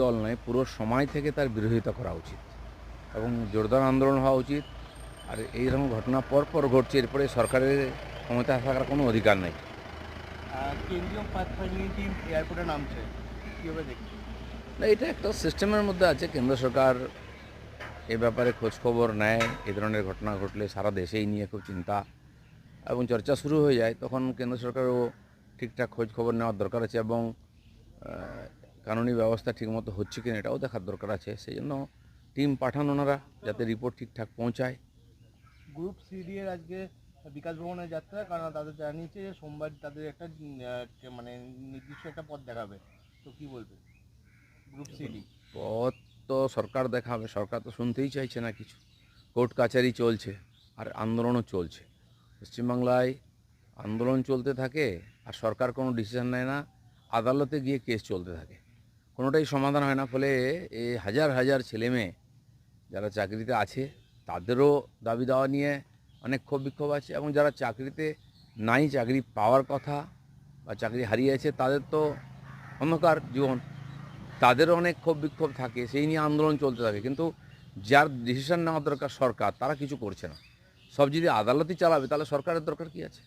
দল নয় পুরো সময় থেকে তার বিরোধিতা করা উচিত এবং জোরদার আন্দোলন হওয়া উচিত। আর এই এইরকম ঘটনা পর পর ঘটছে এরপরে সরকারের ক্ষমতা থাকার কোনো অধিকার নেই। আর কেন্দ্রীয় পাথ টিম এয়ারপোর্টে নামছে কীভাবে দেখছি না এটা একটা সিস্টেমের মধ্যে আছে কেন্দ্র সরকার এ ব্যাপারে খোঁজখবর নেয় এই ধরনের ঘটনা ঘটলে সারা দেশেই নিয়ে খুব চিন্তা এবং চর্চা শুরু হয়ে যায় তখন কেন্দ্র সরকারও ঠিকঠাক খোঁজ খবর নেওয়ার দরকার আছে এবং কানুনি ব্যবস্থা ঠিকমতো হচ্ছে কিনা এটাও দেখার দরকার আছে। সেই জন্য টিম পাঠান ওনারা যাতে রিপোর্ট ঠিকঠাক পৌঁছায়। গ্রুপ সিডি এর আজকে বিকাশ ভবনের যাত্রা কারণ তাদের জানিয়েছে যে সোমবার তাদের একটা মানে নির্দিষ্ট একটা পথ দেখাবে। তো কি বলবে? গ্রুপ সিডি পথ তো সরকার দেখাবে সরকার তো শুনতেই চাইছে না কিছু। কোর্ট কাছারি চলছে আর আন্দোলনও চলছে। পশ্চিমবাংলায় আন্দোলন চলতে থাকে আর সরকার কোনো ডিসিশন নেয় না। আদালতে গিয়ে কেস চলতে থাকে। কোনোটাই সমাধান হয় না, ফলে এই হাজার হাজার ছেলে মেয়ে যারা চাকরিতে আছে, তাদেরও দাবি দাওয়া নিয়ে অনেক ক্ষোভ বিক্ষোভ আছে এবং যারা চাকরিতে নাই, চাকরি পাওয়ার কথা বা চাকরি হারিয়েছে তাদের তো অন্ধকার জীবন। তাদেরও অনেক ক্ষোভ বিক্ষোভ থাকে, সেই নিয়ে আন্দোলন চলতে থাকে। কিন্তু যার ডিসিশন নেওয়া দরকার সরকার, তারা কিছু করছে না। সব যদি আদালতই চালাবে, তাহলে সরকারের দরকার কি আছে?